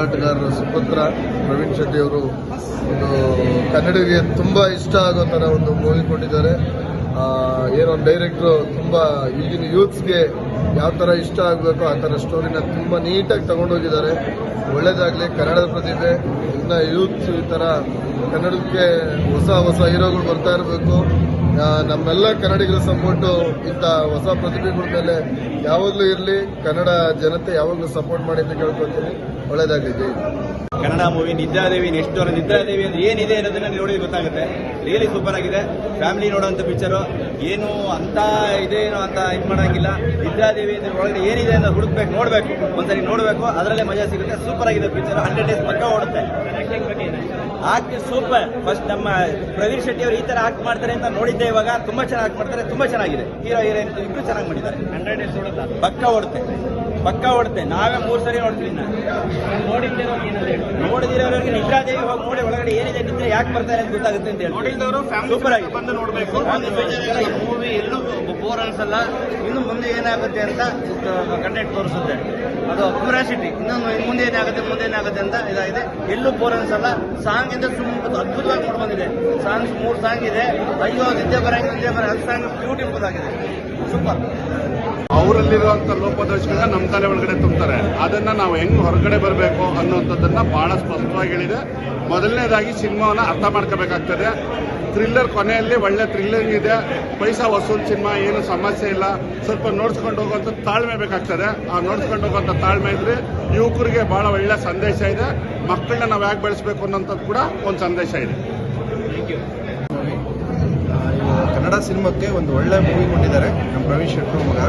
ಹೋರಾಟಗಾರರ ಸುಪುತ್ರ ಪ್ರವೀಣ್ ಶೆಟ್ಟಿ ಅವರು ಒಂದು ಕನ್ನಡಿಗೆ ತುಂಬ ಇಷ್ಟ ಆಗೋ ಥರ ಒಂದು ಮೂವಿ ಕೊಟ್ಟಿದ್ದಾರೆ. ಏನೋ ಡೈರೆಕ್ಟ್ರು ತುಂಬ ಈಗಿನ ಯೂತ್ಸ್ಗೆ ಯಾವ ಥರ ಇಷ್ಟ ಆಗಬೇಕು ಆ ಥರ ಸ್ಟೋರಿನ ತುಂಬ ನೀಟಾಗಿ ತಗೊಂಡೋಗಿದ್ದಾರೆ. ಒಳ್ಳೇದಾಗಲಿ, ಕನ್ನಡದ ಪ್ರತಿಭೆ, ಇನ್ನು ಯೂತ್ಸ್ ಈ ಥರ ಕನ್ನಡಕ್ಕೆ ಹೊಸ ಹೊಸ ಹೀರೋಗಳು ಬರ್ತಾ ಇರಬೇಕು. ನಮ್ಮೆಲ್ಲ ಕನ್ನಡಿಗರ ಸಪೋರ್ಟು ಇಂಥ ಹೊಸ ಪ್ರತಿಭೆಗಳ ಮೇಲೆ ಯಾವಾಗಲೂ ಇರಲಿ. ಕನ್ನಡ ಜನತೆ ಯಾವಾಗಲೂ ಸಪೋರ್ಟ್ ಮಾಡಿ ಅಂತ ಕೇಳ್ಕೊತೀನಿ ಒಳ್ಳೇದಾಗಲಿ. ಜೈ ಕನ್ನಡ ಮೂವಿ ನಿದ್ರಾದೇವಿ ನೆಕ್ಸ್ಟ್ ಅವರ ನಿದ್ರಾದೇವಿ ಅಂದ್ರೆ ಏನಿದೆ ಅನ್ನೋದನ್ನ ನೋಡಿ ಗೊತ್ತಾಗುತ್ತೆ. ರಿಯಲಿ ಸೂಪರ್ ಆಗಿದೆ. ಫ್ಯಾಮಿಲಿ ನೋಡುವಂತ ಪಿಕ್ಚರು ಏನು ಅಂತ ಇದೇನೋ ಅಂತ ಇದು ಮಾಡಂಗಿಲ್ಲ. ನಿದ್ರಾದೇವಿ ಅಂದ್ರೆ ಒಳಗಡೆ ಏನಿದೆ ಅಂತ ಹುಡುಕ್ಬೇಕು ನೋಡ್ಬೇಕು. ಒಂದ್ಸರಿ ನೋಡ್ಬೇಕು. ಅದರಲ್ಲೇ ಮಜಾ ಸಿಗುತ್ತೆ. ಸೂಪರ್ ಆಗಿದೆ ಪಿಕ್ಚರ್ ಹಂಡ್ರೆಡ್ ಡೇಸ್ ಪಕ್ಕ ಓಡುತ್ತೆ. ಆಕ್ಟ್ ಸೂಪರ್ ಫಸ್ಟ್ ನಮ್ಮ ಪ್ರವೀಣ್ ಶೆಟ್ಟಿ ಅವರು ಈ ತರ ಆಕ್ಟ್ ಮಾಡ್ತಾರೆ ಅಂತ ನೋಡಿದ್ದೆ ಇವಾಗ. ತುಂಬಾ ಚೆನ್ನಾಗಿ ಆಕ್ಟ್ ಮಾಡ್ತಾರೆ. ತುಂಬಾ ಚೆನ್ನಾಗಿದೆ. ಹೀರೋ ಹೀರೋಯಿನ್ ಇಬ್ರು ಚೆನ್ನಾಗಿ ಮಾಡಿದ್ದಾರೆ. ಪಕ್ಕ ಓಡುತ್ತೆ ಪಕ್ಕ ಹೊಡ್ತೆ. ನಾವೇ ಮೂರು ಸರಿ ನೋಡ್ತೀವಿ. ನೋಡಿದಿರೋರಿಗೆ ನಿದ್ರಾದೇವಿ ಹೋಗಿ ನೋಡಿ ಒಳಗಡೆ ಏನಿದೆ ನಿದ್ರೆ ಯಾಕೆ ಬರ್ತಾರೆ ಅಂತ ಗೊತ್ತಾಗುತ್ತೆ ಅಂತ ಹೇಳಿ ಸೂಪರ್ ಆಗಿ ಬಂದು ನೋಡ್ಬೇಕು. ಮೂವಿ ಎಲ್ಲೂ ಬೋರ್ ಅನ್ಸಲ್ಲ ಇನ್ನು ಮುಂದೆ ಏನಾಗುತ್ತೆ ಅಂತ ಕಂಟೆಂಟ್ ತೋರಿಸುತ್ತೆ. ಅದು ಕ್ಯೂರಿಯಾಸಿಟಿ ಇನ್ನೊಂದು ಇನ್ನು ಮುಂದೆ ಏನಾಗುತ್ತೆ ಮುಂದೆ ಏನಾಗುತ್ತೆ ಅಂತ ಇದಾಗಿದೆ. ಎಲ್ಲೂ ಬೋರ್ ಅನ್ಸಲ್ಲ ಸಾಂಗ್ ಇಂದ ತುಂಬ ಅದ್ಭುತವಾಗಿ ನೋಡ್ಬಂದಿದೆ ಸಾಂಗ್ಸ್ ಮೂರು ಸಾಂಗ್ ಇದೆ. ಅಯ್ಯೋ ನಿದ್ದೆ ಬರಂಗ್ ನಿದ್ದೆ ಬರ ಅದು ಸಾಂಗ್ ಬ್ಯೂಟಿಫುಲ್ ಆಗಿದೆ. ಅವರಲ್ಲಿರುವಂತ ಲೋಪದೋಷಗಳನ್ನ ನಮ್ಮ ತಲೆ ಒಳಗಡೆ ತುಂಬ್ತಾರೆ. ಅದನ್ನ ನಾವು ಹೆಂಗ್ ಹೊರಗಡೆ ಬರಬೇಕು ಅನ್ನುವಂಥದ್ದನ್ನ ಬಹಳ ಸ್ಪಷ್ಟವಾಗಿ ಹೇಳಿದೆ. ಮೊದಲನೇದಾಗಿ ಸಿನಿಮಾವನ್ನ ಅರ್ಥ ಮಾಡ್ಕೋಬೇಕಾಗ್ತದೆ. ಥ್ರಿಲ್ಲರ್ ಕೊನೆಯಲ್ಲಿ ಒಳ್ಳೆ ಥ್ರಿಲ್ಲರ್ ಇದೆ. ಪೈಸಾ ವಸೂಲ್ ಸಿನಿಮಾ, ಏನು ಸಮಸ್ಯೆ ಇಲ್ಲ. ಸ್ವಲ್ಪ ನೋಡ್ಸ್ಕೊಂಡು ಹೋಗುವಂಥ ತಾಳ್ಮೆ ಬೇಕಾಗ್ತದೆ. ಆ ನೋಡ್ಸ್ಕೊಂಡು ಹೋಗುವಂಥ ತಾಳ್ಮೆ ಇದ್ರೆ ಯುವಕರಿಗೆ ಬಹಳ ಒಳ್ಳೆ ಸಂದೇಶ ಇದೆ. ಮಕ್ಕಳನ್ನ ನಾವು ಯಾಕೆ ಬೆಳೆಸಬೇಕು ಅನ್ನೋಂಥದ್ದು ಕೂಡ ಒಂದು ಸಂದೇಶ ಇದೆ ಕನ್ನಡ ಸಿನಿಮಾಕ್ಕೆ ಒಂದು ಒಳ್ಳೆ ಮೂವಿ ಕೊಟ್ಟಿದ್ದಾರೆ. ನಮ್ಮ ಪ್ರವೀಣ್ ಶೆಟ್ಟರು ಮಗ.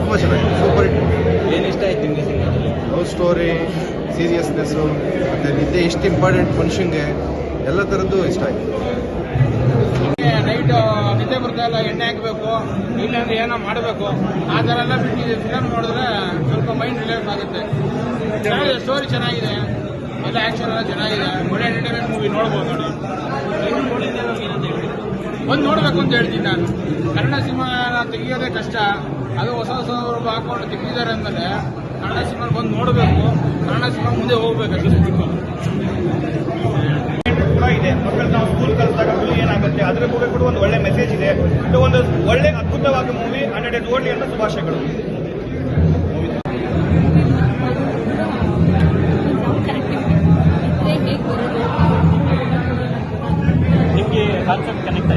ತುಂಬ ಚೆನ್ನಾಗಿದೆ. ಸೂಪರ್ ಹಿಟ್ ಏನು ಇಷ್ಟ ಆಯ್ತು ನಿಮಗೆ ಲವ್ ಸ್ಟೋರಿ ಸೀರಿಯಸ್ನೆಸ್ಸು ಮತ್ತು ನಿದ್ದೆ ಎಷ್ಟು ಇಂಪಾರ್ಟೆಂಟ್ ಮನುಷ್ಯಂಗೆ ಎಲ್ಲ ಥರದ್ದು ಇಷ್ಟ ಆಯಿತು. ನೈಟ್ ನಿದ್ದೆ ಬರ್ತಾ ಇಲ್ಲ ಎಣ್ಣೆ ಹಾಕಬೇಕು ಇಲ್ಲಾಂದ್ರೆ ಏನೋ ಮಾಡಬೇಕು ಆ ಥರ ಎಲ್ಲ ಬಿಟ್ಟಿದೆ ಫಿಲಮ್ ನೋಡಿದ್ರೆ ಸ್ವಲ್ಪ ಮೈಂಡ್ ರಿಲ್ಯಾಕ್ಸ್ ಆಗುತ್ತೆ. ಚೆನ್ನಾಗಿದೆ ಸ್ಟೋರಿ ಚೆನ್ನಾಗಿದೆ ಎಲ್ಲ ಆ್ಯಕ್ಷನ್ ಎಲ್ಲ ಚೆನ್ನಾಗಿದೆ. ಒಳ್ಳೆ ಎಂಟರ್ಟೈನ್ಮೆಂಟ್ ಮೂವಿ ನೋಡ್ಬೋದು. ನೋಡಿ ಒಂದು ನೋಡ್ಬೇಕು ಅಂತ ಹೇಳ್ತೀನಿ ನಾನು. ಕನ್ನಡ ಸಿನಿಮಾನ ತೆಗಿಯೋದೇ ಕಷ್ಟ. ಅದು ಹೊಸ ಹೊಸ ಹಾಕೊಂಡು ತೆಗಿದ್ದಾರೆ ಅಂದರೆ ಕನ್ನಡ ಸಿನಿಮಾ ಬಂದು ನೋಡಬೇಕು. ಕನ್ನಡ ಸಿನಿಮಾ ಮುಂದೆ ಹೋಗ್ಬೇಕು ಕೂಡ ಇದೆ. ಮಕ್ಕಳು ನಾವು ಸ್ಕೂಲ್ ಕಲಿತಾಗ ಏನಾಗುತ್ತೆ? ಅದ್ರ ಕೂಡ ಕೂಡ ಒಂದು ಒಳ್ಳೆ ಮೆಸೇಜ್ ಇದೆ. ಇದು ಒಂದು ಒಳ್ಳೆ ಅದ್ಭುತವಾದ ಮೂವಿ ಅಂಡ್ ಡೇಸ್ ಓಡ್ಲಿ ಅಂತ ಶುಭಾಶಯಗಳು. ನಿಮಗೆ ಕಾನ್ಸೆಪ್ಟ್ ಕನೆಕ್ಟ್